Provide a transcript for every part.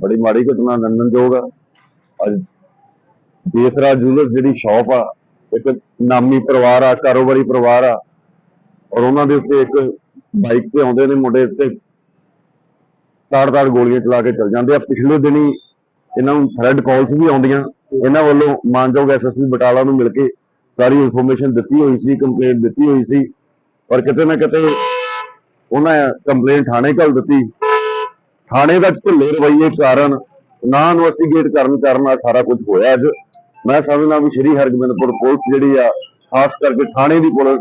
ਬੜੀ ਮਾੜੀ ਘਟਨਾ ਨਿੰਦਣਯੋਗ ਆ। ਅੱਜ ਦੇਸਰਾ ਜੂਲਰ ਜਿਹੜੀ ਸ਼ਾਪ ਆ, ਇੱਕ ਨਾਮੀ ਪਰਿਵਾਰ ਆ, ਕਾਰੋਬਾਰੀ ਪਰਿਵਾਰ ਆ, ਔਰ ਉਹਨਾਂ ਦੇ ਉੱਤੇ ਇੱਕ ਬਾਈਕ ਤੇ ਆਉਂਦੇ ਨੇ, ਮੁੰਡੇ ਤੇ ਤਾੜ-ਤਾੜ ਗੋਲੀਆਂ ਚਲਾ ਕੇ ਚਲ ਜਾਂਦੇ ਆ। ਪਿਛਲੇ ਦਿਨੀ ਇਹਨਾਂ ਨੂੰ ਥ੍ਰੈਡ ਕਾਲਸ ਵੀ ਆਉਂਦੀਆਂ। ਇਹਨਾਂ ਵੱਲੋਂ ਮਾਨਯੋਗ ਐਸਐਸਪੀ ਬਟਾਲਾ ਨੂੰ ਮਿਲ ਕੇ ਸਾਰੀ ਇਨਫੋਰਮੇਸ਼ਨ ਦਿੱਤੀ ਹੋਈ ਸੀ ਕੰਪਲੇਂਟ ਦਿੱਤੀ ਹੋਈ ਸੀ। ਪਰ ਕਿਤੇ ਨਾ ਕਿਤੇ ਉਹਨਾਂ ਕੰਪਲੇਂਟ ਥਾਣੇ ਘੱਲ ਦਿੱਤੀ। ਥਾਣੇ ਦਾ ਢਿੱਲੇ ਰਵੱਈਏ ਕਾਰਨ ਨਾ ਇਨਵੈਸਟੀਗੇਟ ਕਰਨ ਕਾਰਨ ਆ ਸਾਰਾ ਕੁਝ ਹੋਇਆ ਅੱਜ। ਮੈਂ ਸਮਝਦਾ ਵੀ ਸ਼੍ਰੀ ਹਰਗੋਬਿੰਦਪੁਰ ਪੁਲਿਸ ਜਿਹੜੀ ਆ, ਖਾਸ ਕਰਕੇ ਥਾਣੇ ਦੀ ਪੁਲਿਸ,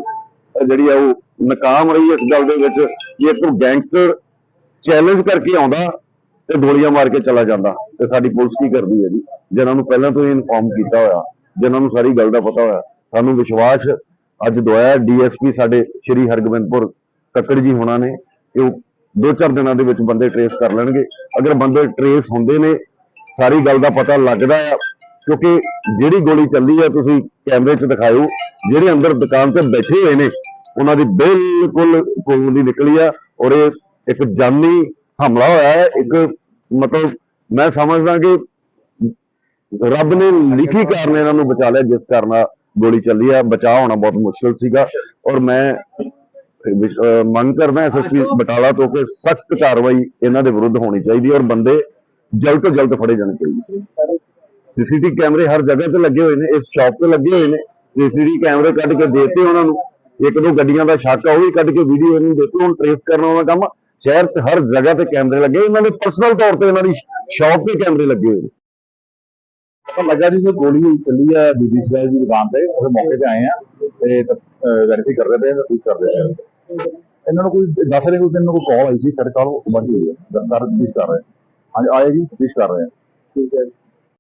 ਜਿਹੜੀ ਆ ਉਹ ਨਾਕਾਮ ਰਹੀ ਇਸ ਗੱਲ ਦੇ ਵਿੱਚ ਕਿ ਇੱਕ ਗੈਂਗਸਟਰ ਚੈਲੰਜ ਕਰਕੇ ਆਉਂਦਾ ਤੇ ਗੋਲੀਆਂ ਮਾਰ ਕੇ ਚਲਾ ਜਾਂਦਾ। ਤੇ ਸਾਡੀ ਪੁਲਿਸ ਕੀ ਕਰਦੀ ਹੈ ਜੀ? ਜਿਨ੍ਹਾਂ ਨੂੰ ਪਹਿਲਾਂ ਤੋਂ ਹੀ ਇਨਫੋਰਮ ਕੀਤਾ ਹੋਇਆ, ਜਿਨ੍ਹਾਂ ਨੂੰ ਸਾਰੀ ਗੱਲ ਦਾ ਪਤਾ ਹੋਇਆ। ਸਾਨੂੰ ਵਿਸ਼ਵਾਸ ਅੱਜ ਦਵਾਇਆ ਡੀਐਸਪੀ ਸਾਡੇ ਸ਼੍ਰੀ ਹਰਗੋਬਿੰਦਪੁਰ ਕੱਕੜ ਜੀ ਹੋਣਾ ਨੇ ਕਿ ਉਹ ਦੋ ਚਾਰ ਦਿਨਾਂ ਦੇ ਵਿੱਚ ਬੰਦੇ ਟਰੇਸ ਕਰ ਲੈਣਗੇ। ਅਗਰ ਬੰਦੇ ਟਰੇਸ ਹੁੰਦੇ ਨੇ, ਸਾਰੀ ਗੱਲ ਦਾ ਪਤਾ ਲੱਗਦਾ ਆ, ਕਿਉਂਕਿ ਜਿਹੜੀ ਗੋਲੀ ਚੱਲੀ ਆ, ਤੁਸੀਂ ਕੈਮਰੇ 'ਚ ਦਿਖਾਇਓ, ਜਿਹੜੇ ਅੰਦਰ ਦੁਕਾਨ ਤੇ ਬੈਠੇ ਹੋਏ ਨੇ, ਉਹਨਾਂ ਦੀ ਬਿਲਕੁਲ ਕੋਲ ਨਿਕਲੀ ਆ ਔਰ ਇਹ ਇੱਕ ਜਾਨੀ ਹਮਲਾ ਹੋਇਆ ਹੈ। ਇੱਕ ਮਤਲਬ ਮੈਂ ਸਮਝਦਾ ਕਿ ਰੱਬ ਨੇ ਲਿਖੀ ਕਾਰਨ ਇਹਨਾਂ ਨੂੰ ਬਚਾ ਲਿਆ, ਜਿਸ ਕਾਰਨ ਗੋਲੀ ਚੱਲੀ ਆ। ਬਚਾਅ ਹੋਣਾ ਬਹੁਤ ਮੁਸ਼ਕਲ ਸੀਗਾ ਔਰ ਮੈਂ ਮੰਗ ਕਰਦਾ ਐਸਐਸਪੀ ਬਟਾਲਾ ਤੋਂ ਕਿ ਸਖਤ ਕਾਰਵਾਈ ਇਹਨਾਂ ਦੇ ਵਿਰੁੱਧ ਹੋਣੀ ਚਾਹੀਦੀ ਹੈ ਔਰ ਬੰਦੇ ਜਲਦ ਤੋਂ ਜਲਦ ਫੜੇ ਜਾਣੇ ਚਾਹੀਦੇ ਸੀਸੀਟੀਵੀ ਕੈਮਰੇ ਹਰ ਜਗ੍ਹਾ ਤੇ ਲੱਗੇ ਹੋਏ ਨੇ ਇਸ ਸ਼ਾਪ ਤੇ ਲੱਗੇ ਹੋਏ ਨੇ। ਸੀਸੀਟੀਵੀ ਕੈਮਰੇ ਕੱਢ ਕੇ ਦੇਤੇ ਉਹਨਾਂ ਨੂੰ। ਇੱਕ ਦੋ ਗੱਡੀਆਂ ਦਾ ਸ਼ੱਕ ਆ ਉਹ ਵੀ ਕੱਢ ਕੇ ਵੀਡੀਓ ਇਹਨੂੰ ਦੇਤੇ ਹੁਣ ਟ੍ਰੇਸ ਕਰਨ ਵਾਲਾ ਕੰਮ ਸ਼ਹਿਰ 'ਚ ਹਰ ਜਗ੍ਹਾ ਤੇ ਕੈਮਰੇ ਲੱਗੇ ਇਹਨਾਂ ਦੇ ਪਰਸਨਲ ਤੌਰ ਤੇ ਇਹਨਾਂ ਦੀ ਸ਼ਾਪ ਤੇ ਕੈਮਰੇ ਲੱਗੇ ਹੋਏ ਨੇ। ਪਤਾ ਲੱਗਾ ਜੀ ਗੋਲੀ ਹੋਈ ਚੱਲੀ ਆ ਬੀਬੀ ਸਗਾਈ ਦੀ ਦੁਕਾਨ ਤੇ ਉਹਦੇ ਮੌਕੇ ਤੇ ਆਏ ਆ ਤੇ ਵੈਰੀਫਾਈ ਕਰ ਰਹੇ ਪਏ ਆ ਪੁੱਛ ਕਰ ਰਹੇ ਆ ਇਹਨਾਂ ਨੂੰ ਕੋਈ ਦੱਸ ਰਹੇ ਕੋਈ ਇਹਨਾਂ ਕੋਈ ਕਾਲ ਆਈ ਸੀ, ਸਾਡੇ ਕੋਲ ਉਹ ਹੋਈ ਹੈ ਦਰਦਾਰ ਕਰ ਰਹੇ ਆ। ਹਾਂਜੀ, ਆਏ ਜੀ ਪੁੱਛ ਕਰ ਰਹੇ ਆ ਠੀਕ ਹੈ।